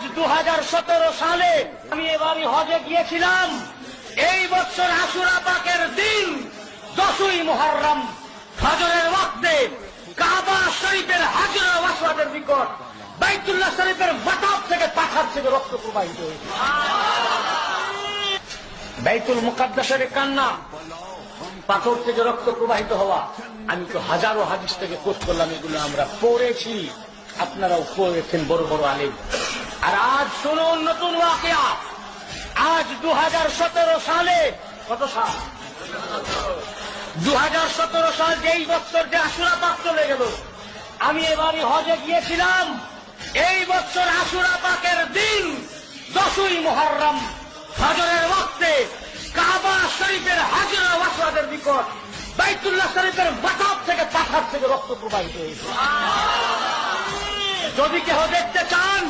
আজ দু হাজার সতেরো সালে আমি এবারই হজে গিয়েছিলাম। এই বছর আশুরা পাকের দিন, দশই মুহররম, ফজরের ওয়াক্তে কাবা শরীফের হাজরা ওয়াসওয়াদের নিকট বাইতুল্লাহ শরীফের মাথাব থেকে পাখার থেকে রক্ত প্রবাহিত হয়েছে। বাইতুল মুকাদ্দাসের কান্না, পাথর থেকে রক্ত প্রবাহিত হওয়া, আমি তো হাজারো হাদিস থেকে কোট করলাম, এগুলো আমরা পড়েছি। আপনারাও পড়েছেন, বড় বড় আলেম। আর আজ শুনুন নতুন ওয়াকিয়া। আজ দু হাজার সতেরো সালে কত সাল? দু হাজার সতেরো সাল যেই বছর যে আশুরা পাক চলে গেল, আমি এবারই হজে গিয়েছিলাম। এই বছর আশুরা পাকের দিন, দশই মুহররম ফজরের ওয়াক্তে কাবা শরীফের হাজরা ওয়াসওয়াদের নিকট, বাইতুল্লাহ শরীফের মাথাব থেকে পাখার থেকে রক্ত প্রবাহিত হয়েছে। যদি কেহ দেখতে চান